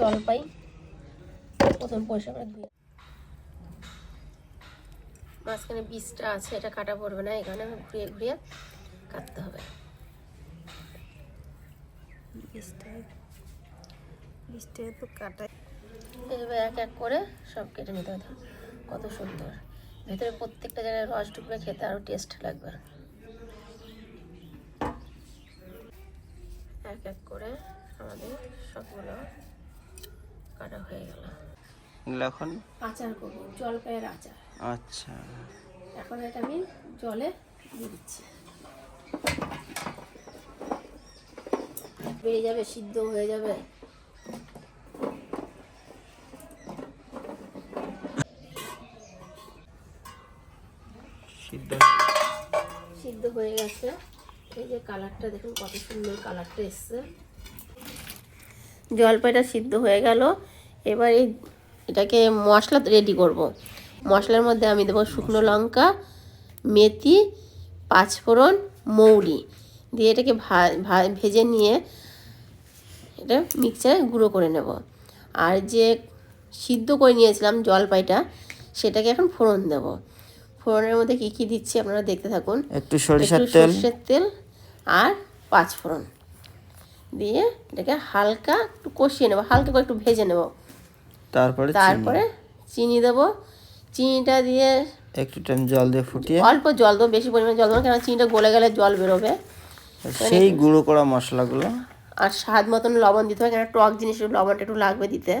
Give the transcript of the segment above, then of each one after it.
জলপাই, প্রথমে পয়সা করে ধুয়ে মাঝখানে বীজটা আছে, এটা কাটা পড়বে না, এখানে ঘুরিয়ে ঘুরিয়ে কাটতে হবে। বীজটা তো কাটাই। এইভাবে এক এক করে সব কেটে নিতে হবে। কত সুন্দর। ভেতরে প্রত্যেকটা জায়গায় রস ঢুকবে খেতে আরও টেস্ট লাগবে। এক এক করে আমাদের সবগুলো কাটা হয়ে গেল। এগুলো এখন? আচার করব জলপাইয়ের আচার। আচ্ছা। এখন এটা আমি জলে দিয়ে দিচ্ছি। বেরিয়ে যাবে সিদ্ধ হয়ে যাবে। সিদ্ধ সিদ্ধ হয়ে গেছে। এই যে কালারটা দেখুন কত সুন্দর কালারটা এসছে। জলপাইটা সিদ্ধ হয়ে গেল। এবার এই এটাকে মশলা রেডি করব। মশলার মধ্যে আমি দেবো শুকনো লঙ্কা মেথি পাঁচফোড়ন মৌরি। দিয়ে এটাকে ভা- ভা- ভেজে নিয়ে এটা মিক্সারে গুঁড়ো করে নেব। আর যে সিদ্ধ করে নিয়েছিলাম জলপাইটা সেটাকে এখন ফোড়ন দেব। ফোড়নের মধ্যে কী কী দিচ্ছি আপনারা দেখতে থাকুন। একটু সরিষার তেল। সর্ষের তেল আর পাঁচ ফোড়ন দিয়ে এটাকে হালকা একটু কষিয়ে নেব হালকা করে একটু ভেজে নেব। তারপরে তারপরে চিনি দেবো। চিনিটা দিয়ে একটু টাইম জল দিয়ে ফুটিয়ে। অল্প জল দেবো বেশি পরিমাণে জল দেবো কেন চিনিটা গলে গেলে জল বেরোবে। সেই গুঁড়ো করা মশলাগুলো। আর স্বাদ মতন লবণ দিতে হবে কেন টক জিনিস লবণটা একটু লাগবে দিতে।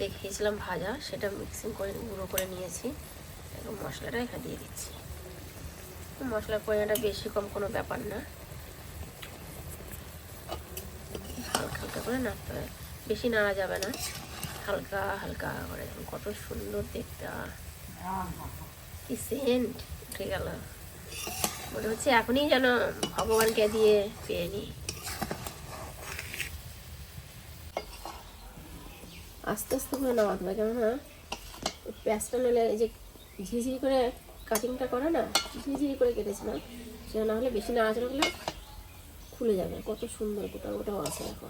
দেখিয়েছিলাম ভাজা, সেটা মিক্সিং করে গুঁড়ো করে নিয়েছি। এখন মশলাটা এখানে দিয়ে দিচ্ছি। মশলার পরিমাণটা বেশি কম কোনো ব্যাপার না। হালকা হালকা করে নাড়তে হবে। বেশি নাড়া যাবে না। হালকা হালকা করে। কত সুন্দর দেখতে। কি সেন্ট উঠে গেল। মনে হচ্ছে এখনই যেন ভগবানকে দিয়ে পেয়ে নিই আস্তে আস্তে করে নামাতে হবে, কেননা পেঁয়াজটা নিলে যে ঝিঝিরি করে কাটিংটা করে না ঝিঝিরি করে কেটেছিলাম, সেটা না হলে বেশি নাড়াচাড়া করলে খুলে যাবে, কত সুন্দর গোটা গোটাও আছে দেখো